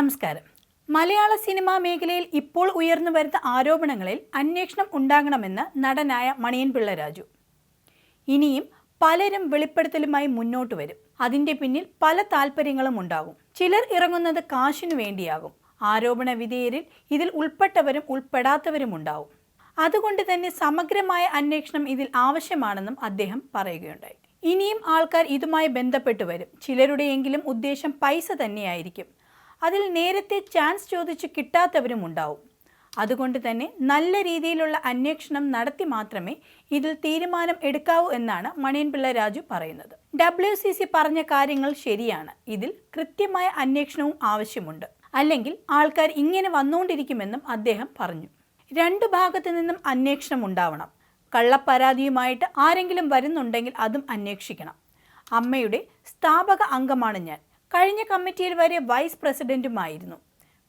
നമസ്കാരം. മലയാള സിനിമാ മേഖലയിൽ ഇപ്പോൾ ഉയർന്നു വരുന്ന ആരോപണങ്ങളിൽ അന്വേഷണം ഉണ്ടാകണമെന്ന് നടനായ മണിയൻപിള്ള രാജു. ഇനിയും പലരും വെളിപ്പെടുത്തലുമായി മുന്നോട്ട് വരും. അതിന്റെ പിന്നിൽ പല താല്പര്യങ്ങളും ഉണ്ടാകും ചിലർ ഇറങ്ങുന്നത് കാശിനു വേണ്ടിയാകും. ആരോപണ വിധേയരിൽ ഇതിൽ ഉൾപ്പെട്ടവരും ഉൾപ്പെടാത്തവരും ഉണ്ടാവും. അതുകൊണ്ട് തന്നെ സമഗ്രമായ അന്വേഷണം ഇതിൽ ആവശ്യമാണെന്നും അദ്ദേഹം പറയുകയുണ്ടായി. ഇനിയും ആൾക്കാർ ഇതുമായി ബന്ധപ്പെട്ട് വരും. ചിലരുടെയെങ്കിലും ഉദ്ദേശം പൈസ തന്നെയായിരിക്കും. അതിൽ നേരത്തെ ചാൻസ് ചോദിച്ച് കിട്ടാത്തവരും ഉണ്ടാവും. അതുകൊണ്ട് തന്നെ നല്ല രീതിയിലുള്ള അന്വേഷണം നടത്തി മാത്രമേ ഇതിൽ തീരുമാനം എടുക്കാവൂ എന്നാണ് മണിയൻപിള്ള രാജു പറയുന്നത്. ഡബ്ല്യു സി സി പറഞ്ഞ കാര്യങ്ങൾ ശരിയാണ്. ഇതിൽ കൃത്യമായ അന്വേഷണവും ആവശ്യമുണ്ട്. അല്ലെങ്കിൽ ആൾക്കാർ ഇങ്ങനെ വന്നുകൊണ്ടിരിക്കുമെന്നും അദ്ദേഹം പറഞ്ഞു. രണ്ടു ഭാഗത്തു നിന്നും അന്വേഷണം ഉണ്ടാവണം. കള്ളപ്പരാതിയുമായിട്ട് ആരെങ്കിലും വരുന്നുണ്ടെങ്കിൽ അതും അന്വേഷിക്കണം. അമ്മയുടെ സ്ഥാപക അംഗമാണ് ഞാൻ. കഴിഞ്ഞ കമ്മിറ്റിയിൽ വരെ വൈസ് പ്രസിഡന്റുമായിരുന്നു.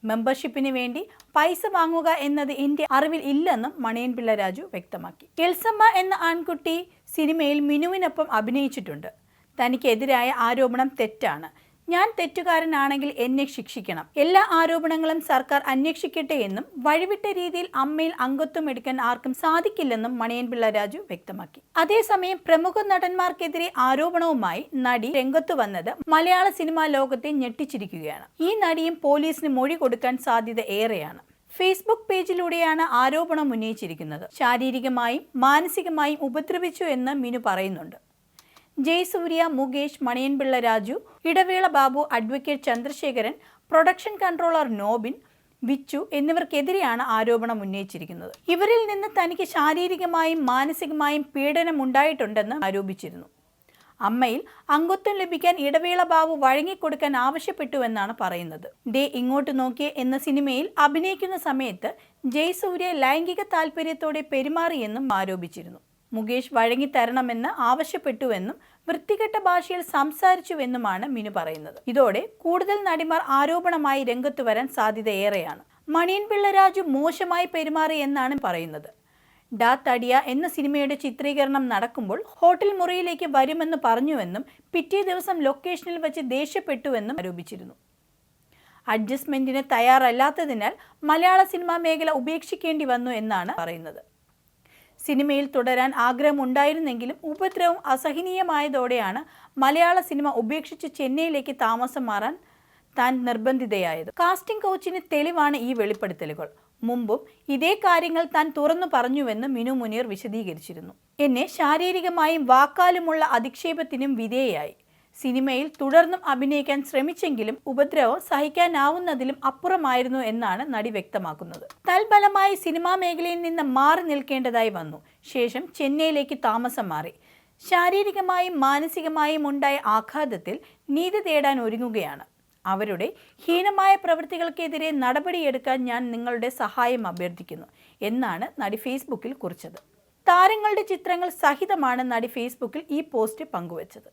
മെമ്പർഷിപ്പിന് വേണ്ടി പൈസ വാങ്ങുക എന്നത് എന്റെ അറിവിൽ ഇല്ലെന്നും മണിയൻപിള്ള രാജു വ്യക്തമാക്കി. എൽസമ്മ എന്ന ആൺകുട്ടി സിനിമയിൽ മിനുവിനൊപ്പം അഭിനയിച്ചിട്ടുണ്ട്. തനിക്കെതിരായ ആരോപണം തെറ്റാണ്. ഞാൻ തെറ്റുകാരനാണെങ്കിൽ എന്നെ ശിക്ഷിക്കണം. എല്ലാ ആരോപണങ്ങളും സർക്കാർ അന്വേഷിക്കട്ടെ എന്നും വഴിവിട്ട രീതിയിൽ അമ്മയിൽ അംഗത്വം എടുക്കാൻ ആർക്കും സാധിക്കില്ലെന്നും മണിയൻപിള്ള രാജു വ്യക്തമാക്കി. അതേസമയം പ്രമുഖ നടന്മാർക്കെതിരെ ആരോപണവുമായി നടി രംഗത്തു വന്നത് മലയാള സിനിമാ ലോകത്തെ ഞെട്ടിച്ചിരിക്കുകയാണ്. ഈ നടിയും പോലീസിന് മൊഴി കൊടുക്കാൻ സാധ്യത ഏറെയാണ്. ഫേസ്ബുക്ക് പേജിലൂടെയാണ് ആരോപണം ഉന്നയിച്ചിരിക്കുന്നത്. ശാരീരികമായും മാനസികമായും ഉപദ്രവിച്ചു എന്ന് മിനു പറയുന്നുണ്ട്. Jayasurya Mukesh Maniyanpilla Raju Idavela Babu advocate Chandrasekharan production controller Nobin Vichu എന്നിവർക്കെതിരെയാണ് ആരോപണം ഉന്നയിച്ചിരിക്കുന്നത്. ഇവരിൽ നിന്ന് തനിക്ക് ശാരീരികമായും മാനസികമായും പീഡനം ഉണ്ടായിട്ടുണ്ടെന്ന് ആരോപിച്ചിരുന്നു. അമ്മയിൽ അംഗത്വം ലഭിക്കാൻ ഇടവേള ബാബു വഴങ്ങിക്കൊടുക്കാൻ ആവശ്യപ്പെട്ടുവെന്നാണ് പറയുന്നത്. ഡേ ഇങ്ങോട്ട് നോക്കിയ എന്ന സിനിമയിൽ അഭിനയിക്കുന്ന സമയത്ത് ജയസൂര്യ ലൈംഗിക താല്പര്യത്തോടെ പെരുമാറിയെന്നും ആരോപിച്ചിരുന്നു. മുകേഷ് വഴങ്ങിത്തരണമെന്ന് ആവശ്യപ്പെട്ടുവെന്നും വൃത്തികെട്ട ഭാഷയിൽ സംസാരിച്ചുവെന്നുമാണ് മിനു പറയുന്നത്. ഇതോടെ കൂടുതൽ നടിമാർ ആരോപണമായി രംഗത്തു വരാൻ സാധ്യത ഏറെയാണ് മണിയൻപിള്ള രാജു മോശമായി പെരുമാറി എന്നാണ് പറയുന്നത്. ഡാ തടിയ എന്ന സിനിമയുടെ ചിത്രീകരണം നടക്കുമ്പോൾ ഹോട്ടൽ മുറിയിലേക്ക് വരുമെന്ന് പറഞ്ഞുവെന്നും പിറ്റേ ദിവസം ലൊക്കേഷനിൽ വെച്ച് ദേഷ്യപ്പെട്ടുവെന്നും ആരോപിച്ചിരുന്നു. അഡ്ജസ്റ്റ്മെന്റിന് തയ്യാറല്ലാത്തതിനാൽ മലയാള സിനിമാ മേഖല ഉപേക്ഷിക്കേണ്ടി വന്നു എന്നാണ് പറയുന്നത്. സിനിമയിൽ തുടരാൻ ആഗ്രഹമുണ്ടായിരുന്നെങ്കിലും ഉപദ്രവം അസഹനീയമായതോടെയാണ് മലയാള സിനിമ ഉപേക്ഷിച്ച് ചെന്നൈയിലേക്ക് താമസം മാറാൻ താൻ നിർബന്ധിതയായത്. കാസ്റ്റിംഗ് കോച്ചിന് തെളിവാണ് ഈ വെളിപ്പെടുത്തലുകൾ. മുമ്പും ഇതേ കാര്യങ്ങൾ താൻ തുറന്നു പറഞ്ഞുവെന്ന് മിനു മുനീർ വിശദീകരിച്ചിരുന്നു. എന്നെ ശാരീരികമായും വാക്കാലുമുള്ള അധിക്ഷേപത്തിനും വിധേയായി സിനിമയിൽ തുടർന്നും അഭിനയിക്കാൻ ശ്രമിച്ചെങ്കിലും ഉപദ്രവം സഹിക്കാനാവുന്നതിലും അപ്പുറമായിരുന്നു എന്നാണ് നടി വ്യക്തമാക്കുന്നത്. തൽബലമായി സിനിമാ മേഖലയിൽ നിന്ന് മാറി നിൽക്കേണ്ടതായി വന്നു. ശേഷം ചെന്നൈയിലേക്ക് താമസം മാറി. ശാരീരികമായും മാനസികമായും ഉണ്ടായ ആഘാതത്തിൽ നീതി തേടാൻ ഒരുങ്ങുകയാണ്. അവരുടെ ഹീനമായ പ്രവൃത്തികൾക്കെതിരെ നടപടിയെടുക്കാൻ ഞാൻ നിങ്ങളുടെ സഹായം അഭ്യർത്ഥിക്കുന്നു എന്നാണ് നടി ഫേസ്ബുക്കിൽ കുറിച്ചത്. താരങ്ങളുടെ ചിത്രങ്ങൾ സഹിതമാണ് നടി ഫേസ്ബുക്കിൽ ഈ പോസ്റ്റ് പങ്കുവച്ചത്.